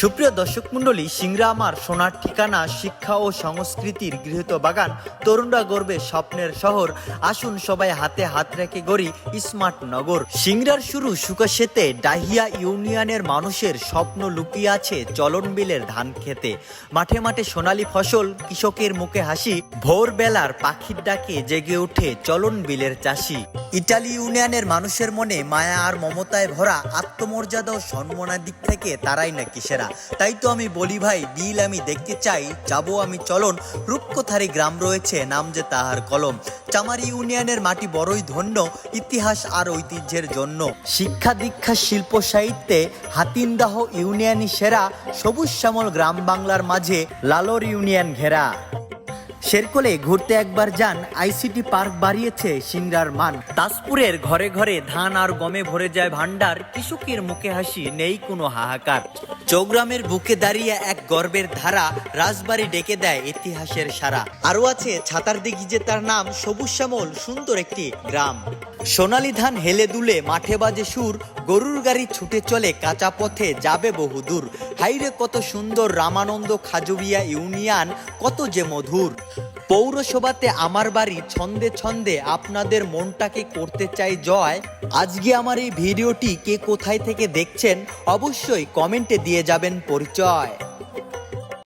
সুপ্রিয় দর্শক মণ্ডলী সিংরা আমার সোনার ঠিকানা, শিক্ষা ও সংস্কৃতির গৃহীত বাগান তরুণরা গর্বে স্বপ্নের শহর। আসুন সবাই হাতে হাত রেখে গড়ি স্মার্ট নগর। সিংরার শুরু সুকাশেতে ডাহিয়া ইউনিয়নের মানুষের স্বপ্ন লুকিয়ে আছে চলন বিলের ধান খেতে। মাঠে মাঠে সোনালী ফসল, কৃষকের মুখে হাসি, ভোরবেলার পাখির ডাকে জেগে ওঠে চলন বিলের চাষি। ইটালি ইউনিয়নের মানুষের মনে মায়া আর মমতায় ভরা আত্মমর্যাদা ও সম্মানের দিক থেকে তারাই নাকি সেরা। তাই তো আমি বলি ভাই বিল আমি দেখতে চাই, যাব আমি চলন। রূপকথারি গ্রাম রয়েছে, নাম যে তাহার কলম। চামারি ইউনিয়নের মাটি বড়ই ধন্য, ইতিহাস আর ঐতিহ্যের জন্য। শিক্ষা দীক্ষা শিল্প সাহিত্যে হাতিনদাহ ইউনিয়নই সেরা, সবুজ শ্যামল গ্রাম বাংলার মাঝে লালর ইউনিয়ন ঘেরা। শেরকোলে ঘুরতে একবার যান, আইসিটি পার্ক বাড়িয়েছে সিংরার মান। তাজপুরের ঘরে ঘরে ধান আর গমে ভরে যায় ভান্ডার কৃষকের মুখে হাসি, নেই কোনো হাহাকার। চৌগ্রামের বুকে দাঁড়িয়ে এক গর্বের ধারা, রাজবাড়ি ডেকে দেয় ইতিহাসের সারা। আরও আছে ছাতার দিঘি যে তার নাম, সবুজ শ্যামল, সুন্দর একটি গ্রাম। সোনালী ধান হেলে দুলে, মাঠে বাজে সুর, গরুর গাড়ি ছুটে চলে, কাঁচা পথে যাবে বহুদূর হাইরে কত সুন্দর রামানন্দ খাজুবিয়া ইউনিয়ন, কত যে মধুর। পৌরসভাতে আমার বাড়ি ছন্দে ছন্দে আপনাদের মনটাকে করতে চাই জয়। আজকে আমার এই ভিডিওটি কে কোথায় থেকে দেখছেন অবশ্যই কমেন্টে দিয়ে যাবেন পরিচয়।